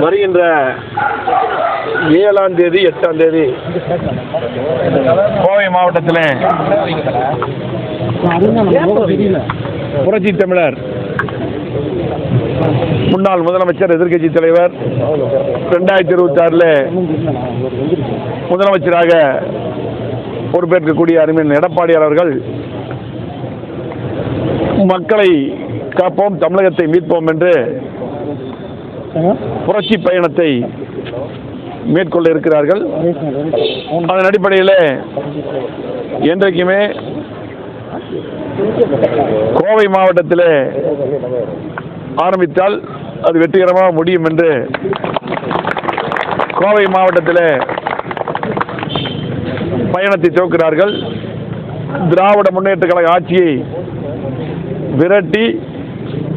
வருகின்ற ஏழாம் தேதி எட்டாம் தேதி கோவை மாவட்டத்தில் புரட்சி தமிழர் முன்னாள் முதலமைச்சர் எதிர்க்கட்சி தலைவர் ரெண்டாயிரத்தி இருபத்தி ஆறில் முதலமைச்சராக பொறுப்பேற்கக்கூடிய அருமையின் எடப்பாடியார் அவர்கள் மக்களை காப்போம் தமிழகத்தை மீட்போம் என்று புரட்சி பயணத்தை மேற்கொள்ள இருக்கிறார்கள். அதன் அடிப்படையில் என்றைக்குமே கோவை மாவட்டத்தில் ஆரம்பித்தால் அது வெற்றிகரமாக முடியும் என்று கோவை மாவட்டத்தில் பயணத்தை துவக்கிறார்கள். திராவிட முன்னேற்ற கழக ஆட்சியை விரட்டி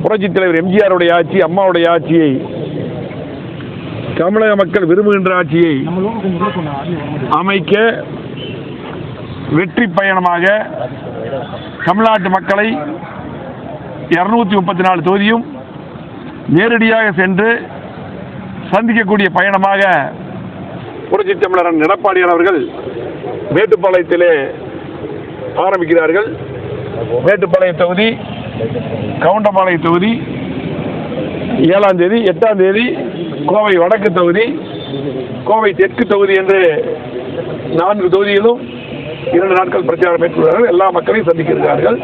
புரட்சித் தலைவர் எம்ஜிஆருடைய ஆட்சி அம்மாவுடைய ஆட்சியை தமிழக மக்கள் விரும்புகின்ற ஆட்சியை அமைக்க வெற்றி பயணமாக தமிழ்நாட்டு மக்களை இருநூத்தி முப்பத்தி நாலு தொகுதியும் நேரடியாக சென்று சந்திக்கக்கூடிய பயணமாக புரட்சி தமிழரன் எடப்பாடியார் அவர்கள் மேட்டுப்பாளையத்திலே ஆரம்பிக்கிறார்கள். மேட்டுப்பாளையம் தொகுதி கவுண்டம்பாளையம் தொகுதி ஏழாம் தேதி எட்டாம் தேதி கோவை வடக்கு தொகுதி கோவை தெற்கு தொகுதி என்று நான்கு தொகுதியிலும் இரண்டு நாட்கள் பிரச்சாரம் மேற்கொள்கிறார்கள். எல்லா மக்களையும் சந்திக்கிறார்கள்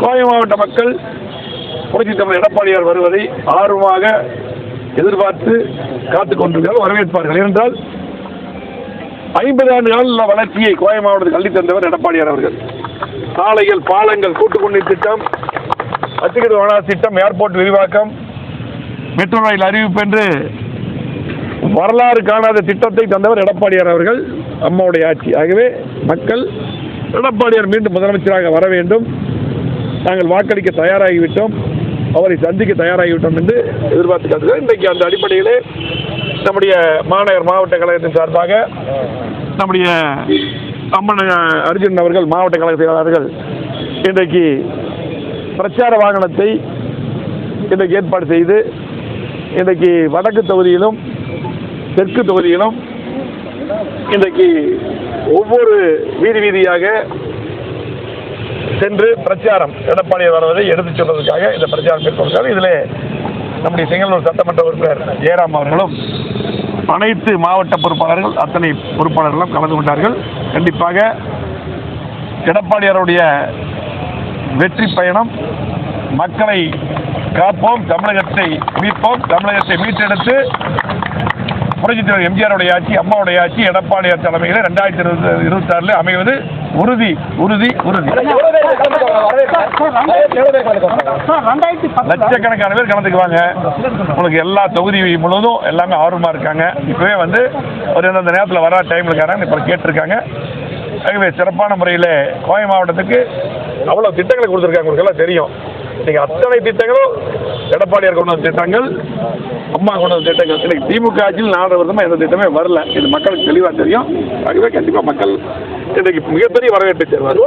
கோவை மாவட்ட மக்கள் புரட்சி தமிழ் எடப்பாடியார் வருவதை ஆர்வமாக எதிர்பார்த்து காத்துக் கொண்டிருக்கிறார்கள் வரவேற்பார்கள். ஏனென்றால் ஐம்பது ஆண்டு கால வளர்ச்சியை கோவை மாவட்டத்தில் கல்வி தந்தவர் எடப்பாடியார் அவர்கள். சாலைகள் பாலங்கள் கூட்டுக்குடிநீர் திட்டம் அத்திகர வனா திட்டம் ஏர்போர்ட் விரிவாக்கம் மெட்ரோ ரயில் அறிவிப்பு என்று வரலாறு காணாத திட்டத்தை தந்தவர் எடப்பாடியார் அவர்கள் அம்மாவுடைய ஆட்சி. ஆகவே மக்கள் எடப்பாடியார் மீண்டும் முதலமைச்சராக வர வேண்டும். நாங்கள் வாக்களிக்க தயாராகிவிட்டோம். அவரை சந்திக்க தயாராகிவிட்டோம் என்று எதிர்பார்த்து காத்துக்கிறோம் இன்றைக்கு அந்த அடிப்படையிலே நம்முடைய மாநகர் மாவட்ட கழகத்தின் சார்பாக நம்முடைய அம்மன் அர்ஜுன் அவர்கள் மாவட்ட கழக செயலாளர்கள் இன்றைக்கு பிரச்சார வாகனத்தை இன்றைக்கு ஏற்பாடு செய்து இன்றைக்கு வடக்கு தொகுதியிலும் தெற்கு தொகுதியிலும் இன்றைக்கு ஒவ்வொரு வீதி வீதியாக சென்று பிரச்சாரம் எடப்பாடி வருவதை எடுத்துச் சொல்வதற்காக இந்த பிரச்சாரம் மேற்கொள்கிறார். இதில் நம்முடைய செங்கல்நூர் சட்டமன்ற உறுப்பினர் ஜெயராம் அவர்களும் அனைத்து மாவட்ட பொறுப்பாளர்கள் அத்தனை பொறுப்பாளர்களும் கலந்து கொண்டார்கள். கண்டிப்பாக எடப்பாடியாருடைய வெற்றி பயணம் மக்களை காப்போம் தமிழகத்தை மீட்போம் தமிழகத்தை மீட்டெடுத்து புரட்சித் தலைவர் எம்ஜிஆருடைய ஆட்சி அம்மாவுடைய ஆட்சி எடப்பாடியார் தலைமையில் ரெண்டாயிரத்தி இருபது இருபத்தி ஆறில் அமைவது உறுதி உறுதி உறுதி லட்சக்கணக்கான பேர் கலந்துக்குவாங்க உங்களுக்கு எல்லா தொகுதி முழுவதும் எல்லாமே ஆர்வமாக இருக்காங்க இப்போவே வந்து ஒரு எந்தெந்த நேரத்தில் வர டைம் இருக்காங்க இப்போ கேட்டிருக்காங்க ஆகவே சிறப்பான முறையில் கோவை மாவட்டத்துக்கு அவ்வளோ திட்டங்களை கொடுத்துருக்காங்க உங்களுக்கு எல்லாம் தெரியும் நீங்கள் அத்தனை திட்டங்களும் எடப்பாடியார் கொண்டு வந்த திட்டங்கள் அம்மா கொண்டு வந்த திட்டங்கள். இன்னைக்கு திமுக ஆட்சியில் நாலு வருஷமா எந்த திட்டமே வரல. இது மக்களுக்கு தெளிவாக தெரியும். ஆகவே கண்டிப்பாக மக்கள் இன்றைக்கு மிகப்பெரிய வரவேற்பை தருவார்.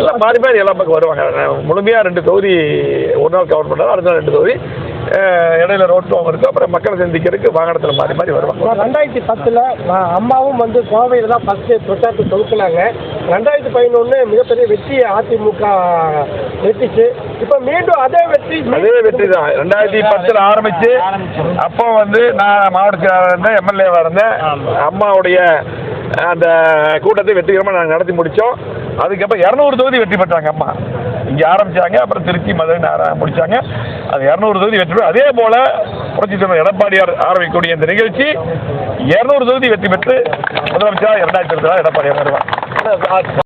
எல்லாம் மாறி மாறி எல்லா பக்கம் வருவாங்க. முழுமையாக ரெண்டு தொகுதி ஒரு நாள் கவர் பண்ணுறாங்க அடுத்த நாள் ரெண்டு தொகுதி. இடையில ரோட்டும் இருக்கும் அப்புறம் மக்களை சந்திக்கிறதுக்கு வாகனத்தில் மாறி மாறி வருவாங்க. ரெண்டாயிரத்தி பத்துல அம்மாவும் வந்து கோவையில் தான் ஃபர்ஸ்ட் பிரச்சாரத்தை தொகுக்கினாங்க ரெண்டாயிரத்தி பதினொன்று மிகப்பெரிய வெற்றியை அதிமுக வெற்றிச்சு இப்போ மீண்டும் அதே வெற்றி அதே வெற்றி தான். ரெண்டாயிரத்தி பத்தில் ஆரம்பிச்சு அப்போ வந்து நான் மாவட்ட செயலாளர் இருந்தேன் எம்எல்ஏவாக இருந்தேன். அம்மாவுடைய அந்த கூட்டத்தை வெற்றிகரமாக நாங்கள் நடத்தி முடித்தோம் அதுக்கப்புறம் இரநூறு தொகுதி வெற்றி பெற்றாங்க அம்மா. இங்கே ஆரம்பிச்சாங்க அப்புறம் திருச்சி மதுரை முடித்தாங்க முடிச்சாங்க. அது இரநூறு தொகுதி வெற்றி பெற்று அதே போல புரட்சி தலைவர் எடப்பாடியார் ஆரம்பிக்கக்கூடிய இந்த நிகழ்ச்சி இரநூறு தொகுதி வெற்றி பெற்று முதலமைச்சர் இரண்டாயிரத்தி இருபத்தி எடப்பாடியார் வருவார்.